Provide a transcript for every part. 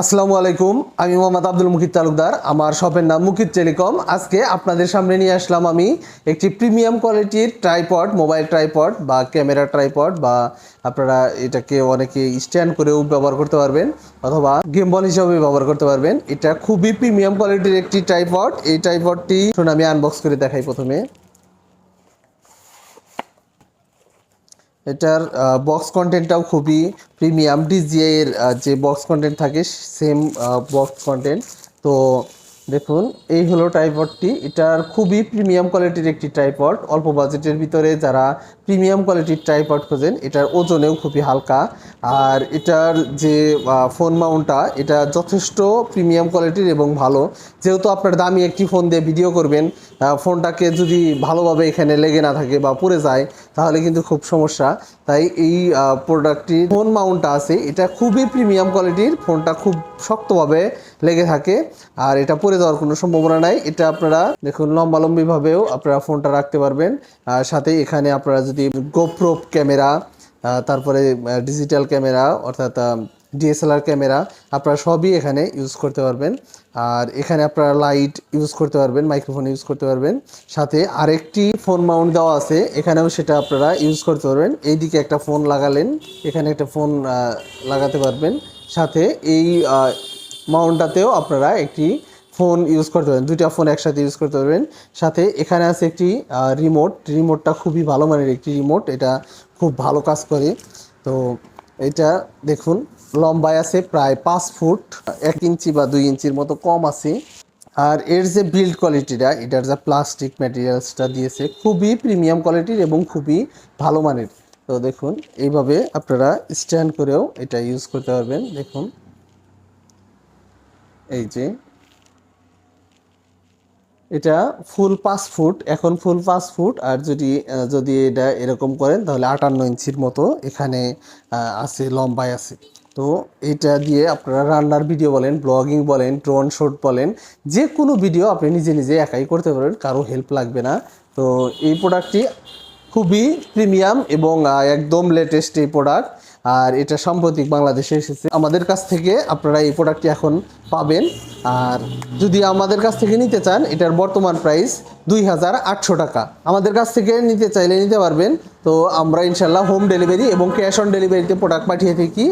আসসালামু আলাইকুম, আমি মোহাম্মদ আব্দুল মুকিত তালুকদার, আমার শপের নাম মুকিত টেলিকম। আজকে আপনাদের সামনে নিয়ে আসলাম আমি একটি প্রিমিয়াম কোয়ালিটির ট্রাইপড, মোবাইল ট্রাইপড বা ক্যামেরা ট্রাইপড বা আপনারা এটাকে অনেকে স্ট্যান্ড করেও ব্যবহার করতে পারবেন অথবা গেম বল হিসাবে ব্যবহার করতে পারবেন। এটা খুবই প্রিমিয়াম কোয়ালিটির একটি ট্রাইপড। এই ট্রাইপডটি শুনে আমি আনবক্স করে দেখাই প্রথমে। এটার বক্স কন্টেন্টটাও খুবই প্রিমিয়াম ডিজিআই এর যে বক্স কন্টেন্ট থাকে সেম বক্স কন্টেন্ট তো দেখুন, এই হলো ট্রাইপডটি এটার খুবই প্রিমিয়াম কোয়ালিটির একটি ট্রাইপড অল্প বাজেটের ভিতরে যারা প্রিমিয়াম কোয়ালিটির ট্রাইপড খোঁজেন, এটার ওজনেও খুবই হালকা। আর এটার যে ফোন মাউন্টটা এটা যথেষ্ট প্রিমিয়াম কোয়ালিটির এবং ভালো। যেহেতু আপনার দামি একটি ফোন দিয়ে ভিডিও করবেন ফোনটাকে যদি ভালোভাবে এখানে লেগে না থাকে বা পড়ে যায়, তাহলে কিন্তু খুব সমস্যা। তাই এই প্রোডাক্টটি ফোন মাউন্টটা আছে। এটা খুবই প্রিমিয়াম কোয়ালিটির ফোনটা খুব শক্তভাবে লেগে থাকে। আর এটা পড়ে যাওয়ার কোনো সম্ভাবনা নাই। এটা আপনারা দেখুন লম্বালম্বিভাবেও আপনারা ফোনটা রাখতে পারবেন। আর সাথে এখানে আপনারা যদি গোপ্রো ক্যামেরা তারপরে ডিজিটাল ক্যামেরা, অর্থাৎ ডিএসএলআর ক্যামেরা, আপনারা সবই এখানে ইউজ করতে পারবেন। আর এখানে আপনারা লাইট ইউজ করতে পারবেন মাইক্রোফোন ইউজ করতে পারবেন। সাথে আরেকটি ফোন মাউন্ট দেওয়া আছে, এখানেও সেটা আপনারা ইউজ করতে পারবেন। এইদিকে একটা ফোন লাগালেন, এখানে একটা ফোন লাগাতে পারবেন। সাথে এই মাউন্টটাতেও আপনারা একটি ফোন ইউজ করতে পারবেন, দুইটা ফোন একসাথে ইউজ করতে পারবেন। সাথে এখানে আছে একটি রিমোট রিমোটটা খুবই ভালো মানের একটি রিমোট এটা খুব ভালো কাজ করে। তো এটা দেখুন, লম্বায় আছে প্রায় পাঁচ ফুট, এক ইঞ্চি বা দুই ইঞ্চির মতো কম আছে। আর এর যে বিল্ড কোয়ালিটিটা এটার যা প্লাস্টিক ম্যাটেরিয়ালসটা দিয়েছে, খুবই প্রিমিয়াম কোয়ালিটির এবং খুবই ভালো মানের। তো দেখুন, এইভাবে আপনারা স্ট্যান্ড করেও এটা ইউজ করতে পারবেন। দেখুন, এই যে এটা ফুল পাঁচ ফুট, এখন ফুল পাঁচ ফুট, আর যদি যদি এটা এরকম করেন, তাহলে আটান্ন ইঞ্চির মতো এখানে আছে, লম্বায় আছে। তো এটা দিয়ে আপনারা রান্নার ভিডিও বলেন ব্লগিং বলেন ড্রোন শুট বলেন যে কোনো ভিডিও আপনি নিজে নিজে একাই করতে পারেন, কারও হেল্প লাগবে না। তো এই প্রোডাক্টটি খুবই প্রিমিয়াম এবং একদম লেটেস্ট এই প্রোডাক্ট আর এটা সাম্প্রতিক বাংলাদেশে এসেছে। আমাদের কাছ থেকে আপনারা এই প্রোডাক্টটি এখন পাবেন। আর যদি আমাদের কাছ থেকে নিতে চান, এটার বর্তমান প্রাইস দুই হাজার আটশো টাকা। আমাদের কাছ থেকে নিতে চাইলে নিতে পারবেন। তো আমরা ইনশাল্লাহ হোম ডেলিভারি এবং ক্যাশ অন ডেলিভারিতে প্রোডাক্ট পাঠিয়ে থাকি।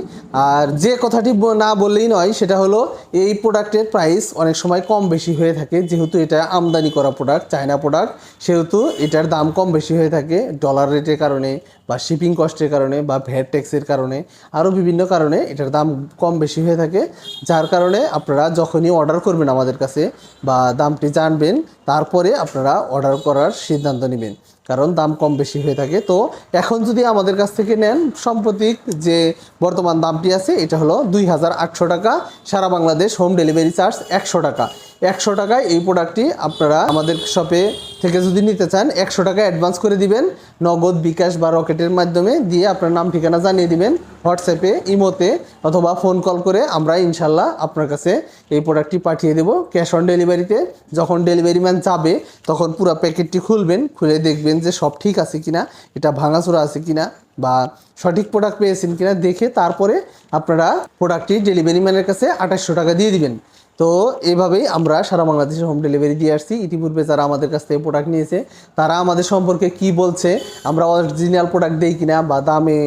আর যে কথাটি না বললেই নয়, সেটা হলো এই প্রোডাক্টের প্রাইস অনেক সময় কম বেশি হয়ে থাকে। যেহেতু এটা আমদানি করা প্রোডাক্ট চায়না প্রোডাক্ট সেহেতু এটার দাম কম বেশি হয়ে থাকে ডলার রেটের কারণে বা শিপিং কস্টের কারণে বা ভ্যাট ট্যাক্সের কারণে। আরও বিভিন্ন কারণে এটার দাম কম বেশি হয়ে থাকে, যার কারণে আপনারা যখনই অর্ডার করবেন আমাদের কাছে বা দামটি জানবেন, তারপরে আপনারা অর্ডার করার সিদ্ধান্ত নেবেন। কারণ দাম কম বেশি হয়ে থাকে। তো এখন যদি আমাদের কাছ থেকে নেন সাম্প্রতিক যে বর্তমান দামটি আছে, এটা হলো দুই হাজার আটশো টাকা, সারা বাংলাদেশ হোম ডেলিভারি চার্জ একশো টাকা। একশো টাকায় এই প্রোডাক্টটি আপনারা আমাদের শপে থেকে যদি নিতে চান, একশো টাকা অ্যাডভান্স করে দিবেন, নগদ বিকাশ বা রকেটের মাধ্যমে দিয়ে আপনার নাম ঠিকানা জানিয়ে দিবেন। হোয়াটসঅ্যাপে ইমোতে অথবা ফোন কল করে আমরা ইনশাল্লাহ আপনার কাছে এই প্রোডাক্টটি পাঠিয়ে দেব। ক্যাশ অন ডেলিভারিতে যখন ডেলিভারি ম্যান যাবে, তখন পুরো প্যাকেটটি খুলবেন, খুলে দেখবেন যে সব ঠিক আছে কিনা, এটা ভাঙাচোরা আছে কিনা বা সঠিক প্রোডাক্ট পেয়েছেন কিনা, দেখে তারপরে আপনারা প্রোডাক্টটি ডেলিভারি ম্যানের কাছে আঠাশশো টাকা দিয়ে দিবেন। তো এভাবেই আমরা সারা বাংলাদেশে হোম ডেলিভারি দিয়ে আসছি। ইতিপূর্বে যারা আমাদের কাছ থেকে প্রোডাক্ট নিয়েছে, তারা আমাদের সম্পর্কে কি বলছে, আমরা অরিজিনাল প্রোডাক্ট দেই কিনা বা দামে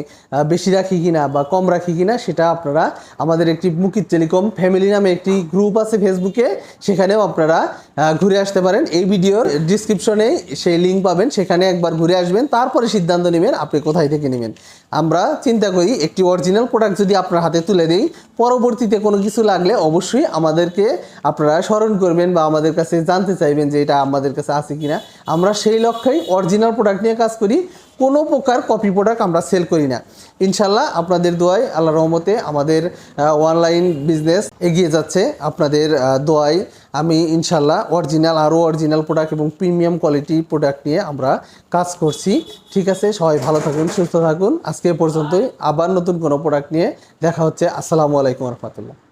বেশি রাখি কিনা বা কম রাখি কিনা, সেটা আপনারা আমাদের একটি মুকিত টেলিকম ফ্যামিলি নামে একটি গ্রুপ আছে ফেসবুকে সেখানেও আপনারা ঘুরে আসতে পারেন। এই ভিডিওর ডিসক্রিপশনে সেই লিঙ্ক পাবেন, সেখানে একবার ঘুরে আসবেন, তারপরে সিদ্ধান্ত নেবেন আপনি কোথায় থেকে নেবেন। আমরা চিন্তা করি একটি অরিজিনাল প্রোডাক্ট যদি আপনার হাতে তুলে দিই। পরবর্তীতে কোনো কিছু লাগলে অবশ্যই আমাদেরকে আপনারা স্মরণ করবেন বা আমাদের কাছে জানতে চাইবেন যে এটা আমাদের কাছে আছে কিনা। আমরা সেই লক্ষ্যেই অরিজিনাল প্রোডাক্ট নিয়ে কাজ করি। কোনো প্রকার কপি প্রোডাক্ট আমরা সেল করি না। ইনশাল্লাহ আপনাদের দোয়ায় আল্লাহ রহমতে আমাদের অনলাইন বিজনেস এগিয়ে যাচ্ছে। আপনাদের দোয়ায় আমি ইনশাল্লাহ অরিজিনাল আরও অরিজিনাল প্রোডাক্ট এবং প্রিমিয়াম কোয়ালিটি প্রোডাক্ট নিয়ে আমরা কাজ করছি। ঠিক আছে, সবাই ভালো থাকুন, সুস্থ থাকুন। আজকে পর্যন্তই আবার নতুন কোনো প্রোডাক্ট নিয়ে দেখা হচ্ছে। আসসালামু আলাইকুম রহমতুল্লাহ।